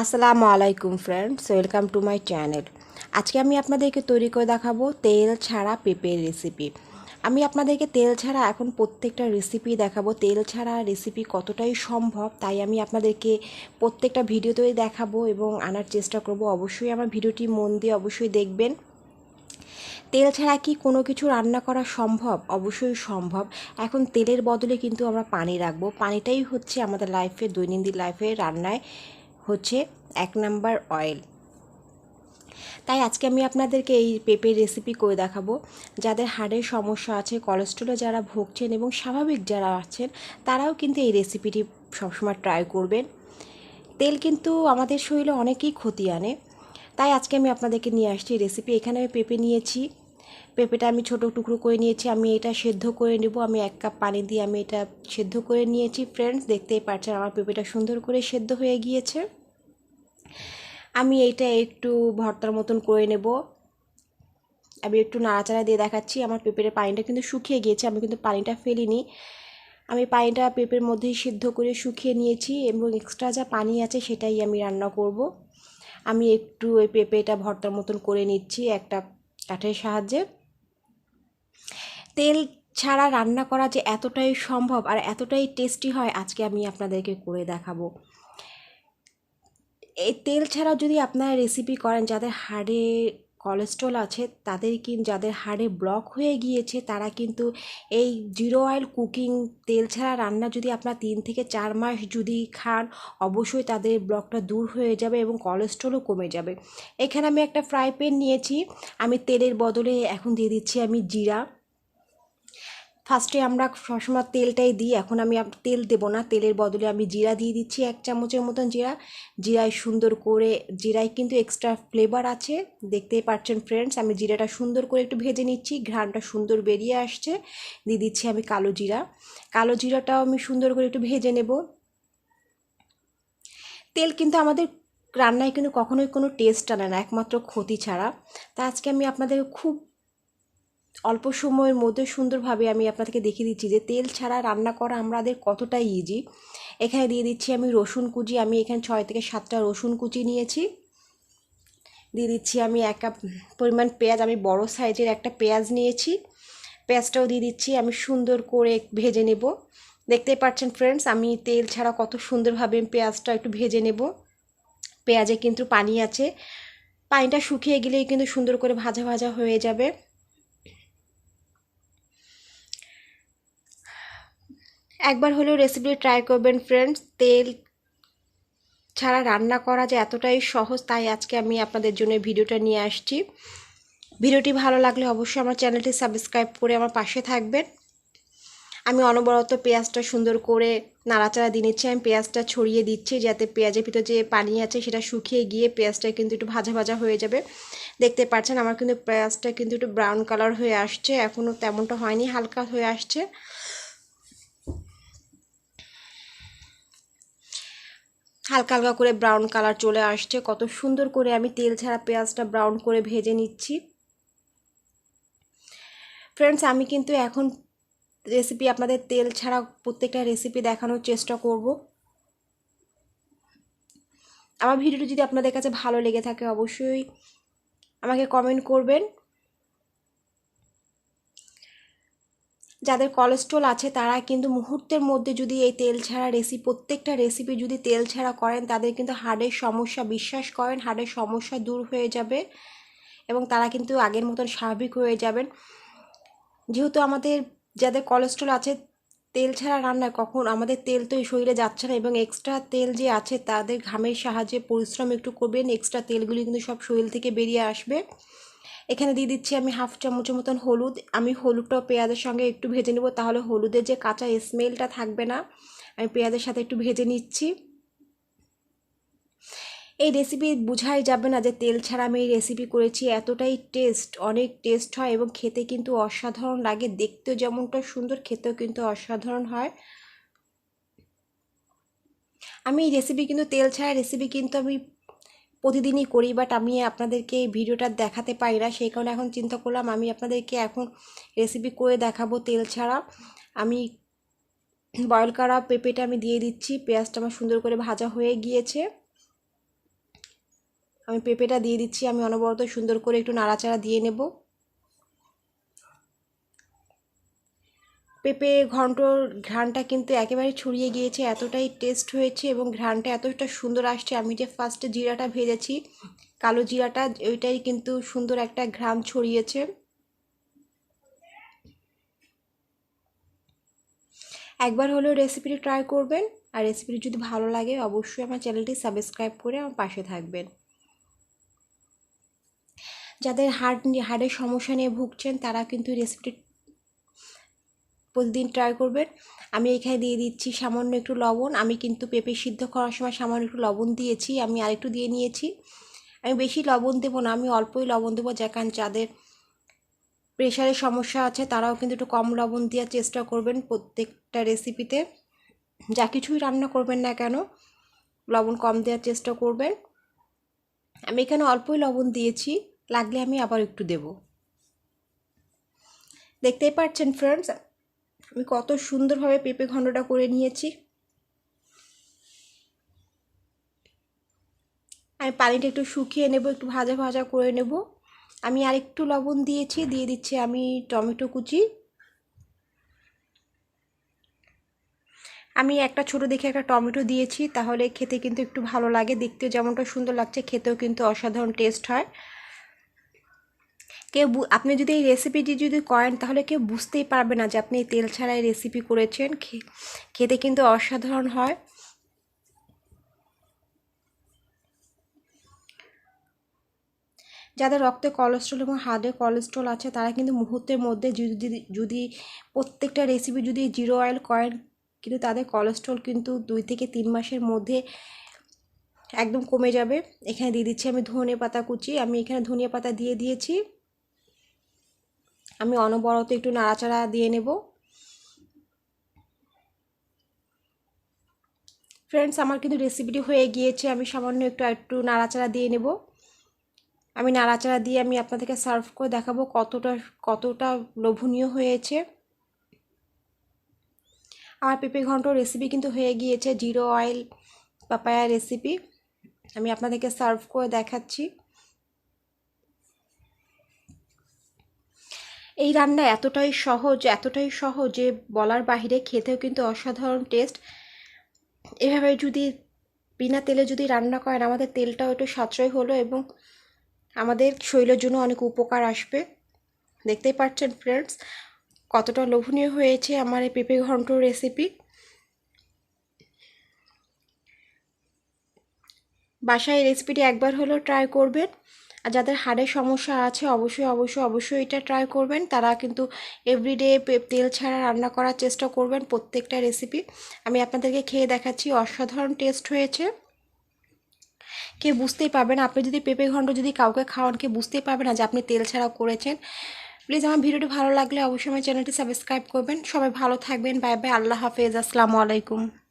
আসসালামু আলাইকুম friends welcome to my channel আজকে আমি আপনাদেরকে তৈরি করে দেখাবো তেল ছাড়া পেঁপের রেসিপি আমি আপনাদেরকে তেল ছাড়া এখন প্রত্যেকটা রেসিপি দেখাবো। তেল ছাড়া রেসিপি কতটাই সম্ভব, তাই আমি আপনাদেরকে প্রত্যেকটা ভিডিওতেই দেখাবো এবং আনার চেষ্টা করব। অবশ্যই আমার ভিডিওটি মন দিয়ে অবশ্যই দেখবেন। তেল ছাড়া কি কোনো কিছু রান্না করা সম্ভব? অবশ্যই সম্ভব। এখন তেলের বদলে কিন্তু আমরা পানি রাখব। পানিটাই হচ্ছে আমাদের লাইফে দৈনন্দিন লাইফে রান্নায় হচ্ছে এক নাম্বার অয়েল তাই আজকে আমি আপনাদেরকে এই পেঁপের রেসিপি করে দেখাবো। যাদের হাড়ের সমস্যা আছে কোলেস্ট্রলে যারা ভুগছেন এবং স্বাভাবিক যারা আছেন, তারাও কিন্তু এই রেসিপিটি সবসময় ট্রাই করবেন। তেল কিন্তু আমাদের শরীরে অনেকেই ক্ষতি আনে। তাই আজকে আমি আপনাদেরকে নিয়ে আসছি রেসিপি এখানে আমি পেঁপে নিয়েছি পেঁপেটা আমি ছোটো টুকরো করে নিয়েছি, আমি এটা সেদ্ধ করে নেব। আমি এক কাপ পানি দিয়ে আমি এটা সেদ্ধ করে নিয়েছি ফ্রেন্ডস দেখতেই পাচ্ছেন আমার পেঁপেটা সুন্দর করে সেদ্ধ হয়ে গিয়েছে। আমি এইটা একটু ভর্তার মতন করে নেব। আমি একটু নাড়াচাড়া দিয়ে দেখাচ্ছি, আমার পেঁপের পানিটা কিন্তু শুকিয়ে গিয়েছে, আমি কিন্তু পানিটা ফেলিনি। আমি পানিটা পেঁপের মধ্যেই সিদ্ধ করে শুকিয়ে নিয়েছি এবং এক্সট্রা যা পানি আছে সেটাই আমি রান্না করব। আমি একটু ওই পেঁপেটা ভর্তার মতন করে নিচ্ছি, একটা কাঠের সাহায্যে। তেল ছাড়া রান্না করা যে এতটাই সম্ভব আর এতটাই টেস্টি হয়, আজকে আমি আপনাদেরকে করে দেখাবো। এই তেল ছাড়া যদি আপনারা রেসিপি করেন যাদের হাড়ে কোলেস্ট্রল আছে, তাদের কিন, যাদের হাড়ে ব্লক হয়ে গিয়েছে, তারা কিন্তু এই জিরো অয়েল কুকিং তেল ছাড়া রান্না যদি আপনার তিন থেকে চার মাস যদি খান, অবশ্যই তাদের ব্লকটা দূর হয়ে যাবে এবং কোলেস্ট্রলও কমে যাবে। এখানে আমি একটা ফ্রাই প্যান নিয়েছি, আমি তেলের বদলে এখন দিয়ে দিচ্ছি আমি জিরা। ফার্স্টে আমরা সবসময় তেলটাই দিই, এখন আমি তেল দেবো না। তেলের বদলে আমি জিরা দিয়ে দিচ্ছি এক চামচের মতন জিরা। জিরায় সুন্দর করে, জিরায় কিন্তু এক্সট্রা ফ্লেভার আছে। দেখতেই পাচ্ছেন ফ্রেন্ডস আমি জিরাটা সুন্দর করে একটু ভেজে নিচ্ছি ঘ্রানটা সুন্দর বেরিয়ে আসছে। দিয়ে দিচ্ছি আমি কালো জিরা। কালো জিরাটাও আমি সুন্দর করে একটু ভেজে নেব। তেল কিন্তু আমাদের রান্নায় কিন্তু কখনোই কোনো টেস্ট আনে না, একমাত্র ক্ষতি ছাড়া। তা আজকে আমি আপনাদের খুব অল্প সময়ের মধ্যে সুন্দরভাবে আমি আপনাদেরকে দেখিয়ে দিচ্ছি যে তেল ছাড়া রান্না করা আমাদের কতটা ইজি এখানে দিয়ে দিচ্ছি আমি রসুন কুচি, আমি এখানে ছয় থেকে সাতটা রসুন কুচি নিয়েছি। দিয়ে দিচ্ছি আমি এক কাপ পরিমাণ পেঁয়াজ, আমি বড় সাইজের একটা পেঁয়াজ নিয়েছি। পেঁয়াজটাও দিয়ে দিচ্ছি, আমি সুন্দর করে ভেজে নেব। দেখতেই পাচ্ছেন ফ্রেন্ডস আমি তেল ছাড়া কত সুন্দরভাবে পেঁয়াজটা একটু ভেজে নেব। পেঁয়াজে কিন্তু পানি আছে। পানিটা শুকিয়ে গেলেই কিন্তু সুন্দর করে ভাজা ভাজা হয়ে যাবে। একবার হলেও রেসিপি ট্রাই করবেন ফ্রেন্ডস তেল ছাড়া রান্না করা যে এতটাই সহজ, তাই আজকে আমি আপনাদের জন্য ভিডিওটা নিয়ে আসছি। ভিডিওটি ভালো লাগলে অবশ্যই আমার চ্যানেলটি সাবস্ক্রাইব করে আমার পাশে থাকবেন। আমি অনবরত পেঁয়াজটা সুন্দর করে নাড়াচাড়া দিয়ে নিচ্ছি। আমি পেঁয়াজটা ছড়িয়ে দিচ্ছি যাতে পেঁয়াজের ভিতরে যে পানি আছে সেটা শুকিয়ে গিয়ে পেঁয়াজটা কিন্তু একটু ভাজা ভাজা হয়ে যাবে। দেখতে পাচ্ছেন আমার কিন্তু পেঁয়াজটা কিন্তু একটু ব্রাউন কালার হয়ে আসছে। এখনও তেমনটা হয়নি, হালকা হয়ে আসছে। হালকা হালকা করে ব্রাউন কালার চলে আসছে। কত সুন্দর করে আমি তেল ছাড়া পেঁয়াজটা ব্রাউন করে ভেজে নিচ্ছি। ফ্রেন্ডস আমি কিন্তু এখন রেসিপি আপনাদের তেল ছাড়া প্রত্যেকটা রেসিপি দেখানোর চেষ্টা করব। আমার ভিডিওটি যদি আপনাদের কাছে ভালো লেগে থাকে, অবশ্যই আমাকে কমেন্ট করবেন। যাদের কোলেস্ট্রল আছে, তারা কিন্তু মুহূর্তের মধ্যে যদি এই তেল ছাড়া রেসিপি প্রত্যেকটা রেসিপি যদি তেল ছাড়া করেন, তাদের কিন্তু হার্টের সমস্যা বিশ্বাস করেন হার্টের সমস্যা দূর হয়ে যাবে এবং তারা কিন্তু আগের মতন স্বাভাবিক হয়ে যাবেন। যেহেতু আমাদের যাদের কোলেস্ট্রল আছে, তেল ছাড়া রান্নায় কখন, আমাদের তেল তো শরীরে যাচ্ছে না এবং এক্সট্রা তেল যে আছে, তাদের ঘামের সাহায্যে পরিশ্রম একটু করবেন এক্সট্রা তেলগুলি কিন্তু সব শরীর থেকে বেরিয়ে আসবে। এখানে দিয়ে দিচ্ছি আমি হাফ চামচের মতন হলুদ। আমি হলুদটাও পেঁয়াজের সঙ্গে একটু ভেজে নেব, তাহলে হলুদের যে কাঁচা স্মেলটা থাকবে না, আমি পেঁয়াজের সাথে একটু ভেজে নিচ্ছি। এই রেসিপি বোঝাই যাবে না যে তেল ছাড়া আমি এই রেসিপি করেছি, এতটাই টেস্ট অনেক টেস্ট হয় এবং খেতে কিন্তু অসাধারণ লাগে, দেখতেও যেমনটা সুন্দর, খেতেও কিন্তু অসাধারণ হয়। আমি এই রেসিপি কিন্তু, তেল ছাড়া রেসিপি কিন্তু আমি প্রতিদিনই করি বাট আমি আপনাদেরকে এই ভিডিওটা দেখাতে পারি না। সেই কারণে এখন চিন্তা করলাম, আমি আপনাদেরকে এখন রেসিপি করে দেখাবো তেল ছাড়া। আমি বয়েল করা পেঁপেটা আমি দিয়ে দিচ্ছি, পেঁয়াজটা আমার সুন্দর করে ভাজা হয়ে গিয়েছে। আমি পেঁপেটা দিয়ে দিচ্ছি, আমি অনবরত সুন্দর করে একটু নাড়াচাড়া দিয়ে নেব। পেঁপে ঘন্টর ঘ্রাণটা কিন্তু একেবারে ছড়িয়ে গিয়েছে, এতটাই টেস্ট হয়েছে এবং ঘ্রাণটা এতটা সুন্দর আসছে। আমি যে ফার্স্টে জিরাটা ভেজেছি, কালো জিরাটা, ওইটাই কিন্তু সুন্দর একটা ঘ্রাণ ছড়িয়েছে। একবার হলেও রেসিপিটি ট্রাই করবেন, আর রেসিপিটি যদি ভালো লাগে অবশ্যই আমার চ্যানেলটি সাবস্ক্রাইব করে আমার পাশে থাকবেন। যাদের হার্ট হার্টের সমস্যা নিয়ে ভুগছেন, তারা কিন্তু রেসিপিটি প্রতিদিন ট্রাই করবেন। আমি এখানে দিয়ে দিচ্ছি সামান্য একটু লবণ। আমি কিন্তু পেঁপে সিদ্ধ করার সময় সামান্য একটু লবণ দিয়েছি। আমি আরেকটু দিয়ে নিয়েছি। আমি বেশি লবণ দেবো না, আমি অল্পই লবণ দেবো। কারণ যাদের প্রেশারের সমস্যা আছে, তারাও কিন্তু একটু কম লবণ দেওয়ার চেষ্টা করবেন প্রত্যেকটা রেসিপিতে যা কিছুই রান্না করবেন না কেন, লবণ কম দেওয়ার চেষ্টা করবেন। আমি এখানে অল্পই লবণ দিয়েছি, লাগলে আমি আবার একটু দেব। দেখতেই পাচ্ছেন ফ্রেন্ডস আমি কত সুন্দরভাবে পেঁপে ঘণ্টটা করে নিয়েছি। আমি পানিটা একটু শুকিয়ে নেব, একটু ভাজা ভাজা করে নেব। আমি আর একটু লবণ দিয়েছি, দিয়ে দিচ্ছি আমি টমেটো কুচি। আমি একটা ছোট দেখে একটা টমেটো দিয়েছি, তাহলে খেতে কিন্তু একটু ভালো লাগে, দেখতেও যেমনটা সুন্দর লাগছে, খেতেও কিন্তু অসাধারণ টেস্ট হয়। কেউ আপনি যদি এই রেসিপিটি যদি করেন, তাহলে কেউ বুঝতেই পারবে না যে আপনি এই তেল ছাড়া এই রেসিপি করেছেন খেতে কিন্তু অসাধারণ হয়। যাদের রক্তে কোলেস্ট্রল এবং হার্টে কোলেস্ট্রল আছে, তারা কিন্তু মুহূর্তের মধ্যে যদি যদি প্রত্যেকটা রেসিপি যদি জিরো অয়েল করেন, কিন্তু তাদের কোলেস্ট্রল কিন্তু দুই থেকে তিন মাসের মধ্যে একদম কমে যাবে। এখানে দিয়ে দিচ্ছি আমি ধনে পাতা কুচি। আমি এখানে ধনিয়া পাতা দিয়ে দিয়েছি। আমি অনবরত একটু নাড়াচাড়া দিয়ে নেব। ফ্রেন্ডস আমার কিন্তু রেসিপিটি হয়ে গিয়েছে। আমি সামান্য একটু একটু নাড়াচাড়া দিয়ে নেব। আমি নাড়াচাড়া দিয়ে আমি আপনাদেরকে সার্ভ করে দেখাবো কতটা কতটা লোভনীয় হয়েছে। আমার পেঁপে ঘন্ট রেসিপি কিন্তু হয়ে গিয়েছে। জিরো অয়েল পাপায়া রেসিপি আমি আপনাদেরকে সার্ভ করে দেখাচ্ছি। এই রান্না এতটাই সহজ এতটাই সহজ যে বলার বাহিরে খেতেও কিন্তু অসাধারণ টেস্ট এভাবে যদি বিনা তেলে যদি রান্না করেন, আমাদের তেলটাও একটু সাশ্রয় হলো এবং আমাদের শরীরের জন্য অনেক উপকার আসবে। দেখতেই পাচ্ছেন ফ্রেন্ডস কতটা লোভনীয় হয়েছে আমার এই পেঁপে ঘন্ট রেসিপি বাসায় রেসিপিটি একবার হলেও ট্রাই করবেন। আর যাদের হাড়ের সমস্যা আছে, অবশ্যই অবশ্যই অবশ্যই এটা ট্রাই করবেন। তারা কিন্তু এভরিডে তেল ছাড়া রান্না করার চেষ্টা করবেন প্রত্যেকটা রেসিপি আমি আপনাদেরকে খেয়ে দেখাচ্ছি, অসাধারণ টেস্ট হয়েছে। কে বুঝতেই পারবেন, আপনি যদি পেঁপে ঘন্ট যদি কাউকে খাওয়ান, কে বুঝতেই পারবেন না যে আপনি তেল ছাড়াও করেছেন। প্লিজ আমার ভিডিওটি ভালো লাগলে অবশ্যই আমার চ্যানেলটি সাবস্ক্রাইব করবেন। সবাই ভালো থাকবেন বাই বাই আল্লাহ হাফেজ, আসসালামু আলাইকুম।